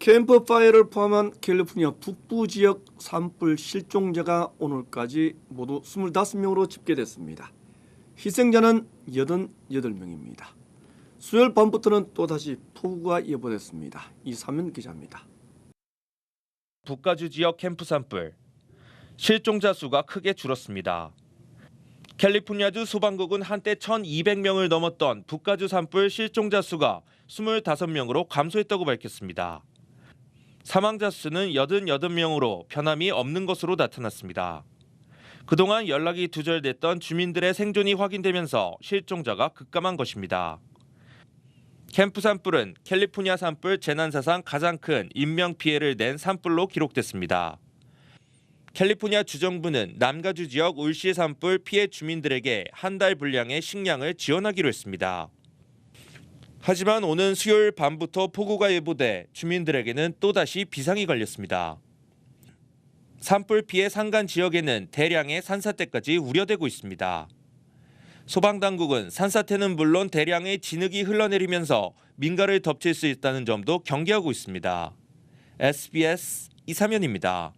캠프파이어를 포함한 캘리포니아 북부 지역 산불 실종자가 오늘까지 모두 25명으로 집계됐습니다. 희생자는 88명입니다. 수요일 밤부터는 또다시 폭우가 예보됐습니다. 이사면 기자입니다. 북가주 지역 캠프 산불 실종자 수가 크게 줄었습니다. 캘리포니아주 소방국은 한때 1,200명을 넘었던 북가주 산불 실종자 수가 25명으로 감소했다고 밝혔습니다. 사망자 수는 88명으로 변함이 없는 것으로 나타났습니다. 그동안 연락이 두절됐던 주민들의 생존이 확인되면서 실종자가 급감한 것입니다. 캠프 산불은 캘리포니아 산불 재난사상 가장 큰 인명 피해를 낸 산불로 기록됐습니다. 캘리포니아 주정부는 남가주 지역 울시 산불 피해 주민들에게 한 달 분량의 식량을 지원하기로 했습니다. 하지만 오는 수요일 밤부터 폭우가 예보돼 주민들에게는 또다시 비상이 걸렸습니다. 산불 피해 상간 지역에는 대량의 산사태까지 우려되고 있습니다. 소방당국은 산사태는 물론 대량의 진흙이 흘러내리면서 민가를 덮칠 수 있다는 점도 경계하고 있습니다. SBS 이사면입니다.